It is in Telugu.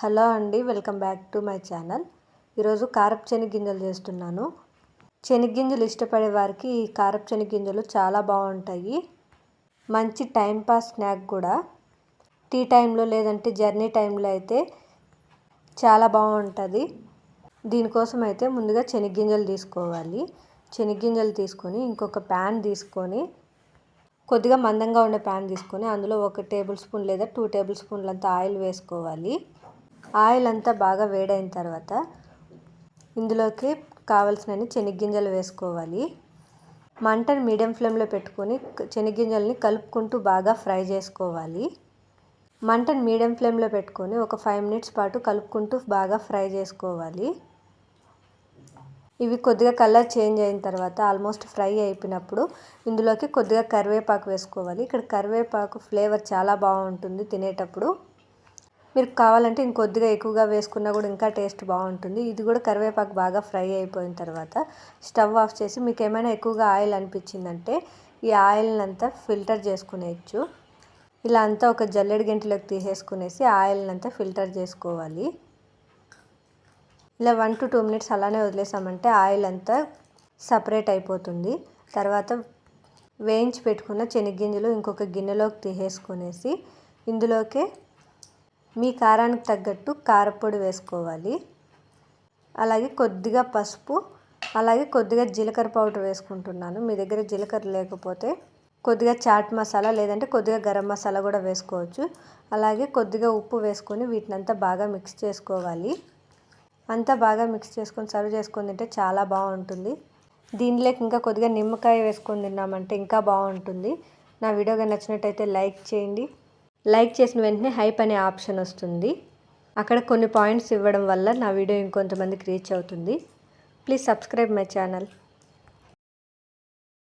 హలో అండి welcome back to my channel. ఈరోజు కారపు శనగగింజలు చేస్తున్నాను. శనగగింజలు ఇష్టపడే వారికి ఈ కారపు శనగగింజలు చాలా బాగుంటాయి. మంచి టైంపాస్ స్నాక్ కూడా. టీ టైంలో లేదంటే జర్నీ టైంలో అయితే చాలా బాగుంటుంది. దీనికోసం అయితే ముందుగా శనగగింజలు తీసుకోవాలి. శనగగింజలు తీసుకొని ఇంకొక ప్యాన్ తీసుకొని కొద్దిగా మందంగా ఉండే ప్యాన్ తీసుకొని అందులో ఒక టేబుల్ స్పూన్ లేదా టూ టేబుల్ స్పూన్లంత ఆయిల్ వేసుకోవాలి. ఆయిల్ అంతా బాగా వేడైన తర్వాత ఇందులోకి కావలసినన్ని చెనిగ్గింజలు వేసుకోవాలి. మంటను మీడియం ఫ్లేమ్లో పెట్టుకొని చెనిగ్గింజల్ని కలుపుకుంటూ బాగా ఫ్రై చేసుకోవాలి. మంటను మీడియం ఫ్లేమ్లో పెట్టుకొని ఒక ఫైవ్ మినిట్స్ పాటు కలుపుకుంటూ బాగా ఫ్రై చేసుకోవాలి. ఇవి కొద్దిగా కలర్ చేంజ్ అయిన తర్వాత ఆల్మోస్ట్ ఫ్రై అయిపోయినప్పుడు ఇందులోకి కొద్దిగా కరివేపాకు వేసుకోవాలి. ఇక్కడ కరివేపాకు ఫ్లేవర్ చాలా బాగుంటుంది తినేటప్పుడు. మీరు కావాలంటే ఇంకొద్దిగా ఎక్కువగా వేసుకున్నా కూడా ఇంకా టేస్ట్ బాగుంటుంది. ఇది కూడా కరివేపాకు బాగా ఫ్రై అయిపోయిన తర్వాత స్టవ్ ఆఫ్ చేసి మీకు ఏమైనా ఎక్కువగా ఆయిల్ అనిపించిందంటే ఈ ఆయిల్ని అంతా ఫిల్టర్ చేసుకునేయచ్చు. ఇలా అంతా ఒక జల్లెడ గంటలోకి తీసేసుకునేసి ఆయిల్ని అంతా ఫిల్టర్ చేసుకోవాలి. ఇలా వన్ టు టూ మినిట్స్ అలానే వదిలేసామంటే ఆయిల్ అంతా సపరేట్ అయిపోతుంది. తర్వాత వేయించి పెట్టుకున్న శనగ్గింజలు ఇంకొక గిన్నెలోకి తీసేసుకునేసి ఇందులోకే మీ కారానికి తగ్గట్టు కారపొడి వేసుకోవాలి. అలాగే కొద్దిగా పసుపు అలాగే కొద్దిగా జీలకర్ర పౌడర్ వేసుకుంటున్నాను. మీ దగ్గర జీలకర్ర లేకపోతే కొద్దిగా చాట్ మసాలా లేదంటే కొద్దిగా గరం మసాలా కూడా వేసుకోవచ్చు. అలాగే కొద్దిగా ఉప్పు వేసుకొని వీటినంతా బాగా మిక్స్ చేసుకోవాలి. అంతా బాగా మిక్స్ చేసుకొని సర్వ్ చేసుకొని తింటే చాలా బాగుంటుంది. దీనిలోకి ఇంకా కొద్దిగా నిమ్మకాయ వేసుకొని తిన్నామంటే ఇంకా బాగుంటుంది. నా వీడియో నచ్చినట్టయితే లైక్ చేయండి. లైక్ చేసిన వెంటనే హైప్ అనే ఆప్షన్ వస్తుంది. అక్కడ కొన్ని పాయింట్స్ ఇవ్వడం వల్ల నా వీడియో ఇంకొంతమందికి రీచ్ అవుతుంది. Please subscribe my channel.